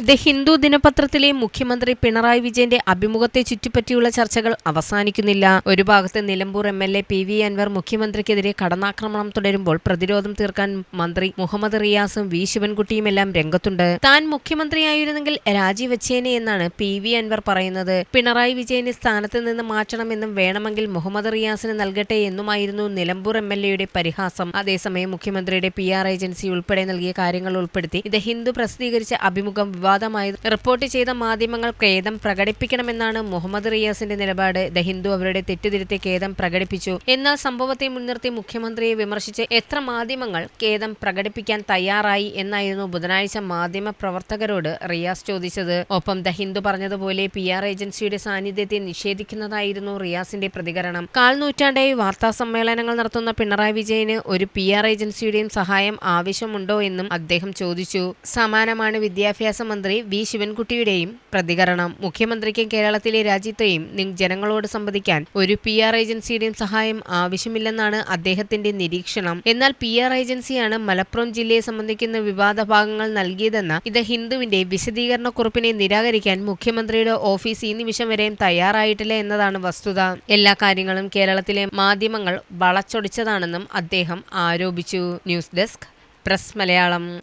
ഇത് ഹിന്ദു ദിനപത്രത്തിലെ മുഖ്യമന്ത്രി പിണറായി വിജയന്റെ അഭിമുഖത്തെ ചുറ്റിപ്പറ്റിയുള്ള ചർച്ചകൾ അവസാനിക്കുന്നില്ല. ഒരു ഭാഗത്ത് Nilambur M L A P V Anvar മുഖ്യമന്ത്രിക്കെതിരെ കടന്നാക്രമണം തുടരുമ്പോൾ പ്രതിരോധം തീർക്കാൻ മന്ത്രി മുഹമ്മദ് റിയാസും വി ശിവൻകുട്ടിയുമെല്ലാം രംഗത്തുണ്ട്. താൻ മുഖ്യമന്ത്രിയായിരുന്നെങ്കിൽ രാജിവെച്ചേനെ എന്നാണ് പി വി അൻവർ പറയുന്നത്. പിണറായി വിജയനെ സ്ഥാനത്ത് നിന്ന് മാറ്റണമെന്നും വേണമെങ്കിൽ മുഹമ്മദ് റിയാസിന് നൽകട്ടെ എന്നുമായിരുന്നു നിലമ്പൂർ എം എൽ എയുടെ പരിഹാസം. അതേസമയം മുഖ്യമന്ത്രിയുടെ പി ആർ ഏജൻസി ഉൾപ്പെടെ നൽകിയ കാര്യങ്ങൾ ഉൾപ്പെടുത്തി ഇത് ഹിന്ദു പ്രസിദ്ധീകരിച്ച അഭിമുഖം വിവാദമായി റിപ്പോർട്ട് ചെയ്ത മാധ്യമങ്ങൾ ഖേദം പ്രകടിപ്പിക്കണമെന്നാണ് മുഹമ്മദ് റിയാസിന്റെ നിലപാട്. ദ ഹിന്ദു അവരുടെ തെറ്റുതിരുത്തി ഖേദം പ്രകടിപ്പിച്ചു. എന്നാൽ സംഭവത്തെ മുൻനിർത്തി മുഖ്യമന്ത്രിയെ വിമർശിച്ച് എത്ര മാധ്യമങ്ങൾ ഖേദം പ്രകടിപ്പിക്കാൻ തയ്യാറായി എന്നായിരുന്നു ബുധനാഴ്ച മാധ്യമ പ്രവർത്തകരോട് റിയാസ് ചോദിച്ചത്. ഒപ്പം ദ ഹിന്ദു പറഞ്ഞതുപോലെ പി ആർ ഏജൻസിയുടെ സാന്നിധ്യത്തെ നിഷേധിക്കുന്നതായിരുന്നു റിയാസിന്റെ പ്രതികരണം. കാൽ നൂറ്റാണ്ടായി വാർത്താ സമ്മേളനങ്ങൾ നടത്തുന്ന പിണറായി വിജയന് ഒരു പി ആർ ഏജൻസിയുടെയും സഹായം ആവശ്യമുണ്ടോ എന്നും അദ്ദേഹം ചോദിച്ചു. സമാനമാണ് വിദ്യാഭ്യാസ മന്ത്രി വി ശിവൻകുട്ടിയുടെയും പ്രതികരണം. മുഖ്യമന്ത്രിക്കും കേരളത്തിലെ രാജ്യത്തെയും ജനങ്ങളോട് സംവദിക്കാൻ ഒരു പി ആർ ഏജൻസിയുടെയും സഹായം ആവശ്യമില്ലെന്നാണ് അദ്ദേഹത്തിന്റെ നിരീക്ഷണം. എന്നാൽ പി ആർ ഏജൻസിയാണ് മലപ്പുറം ജില്ലയെ സംബന്ധിക്കുന്ന വിവാദ ഭാഗങ്ങൾ നൽകിയതെന്ന ഇത് ഹിന്ദുവിന്റെ വിശദീകരണ കുറിപ്പിനെ നിരാകരിക്കാൻ മുഖ്യമന്ത്രിയുടെ ഓഫീസ് ഈ നിമിഷം വരെയും തയ്യാറായിട്ടില്ല എന്നതാണ് വസ്തുത. എല്ലാ കാര്യങ്ങളും കേരളത്തിലെ മാധ്യമങ്ങൾ വളച്ചൊടിച്ചതാണെന്നും അദ്ദേഹം ആരോപിച്ചു. News desk press Malayalam.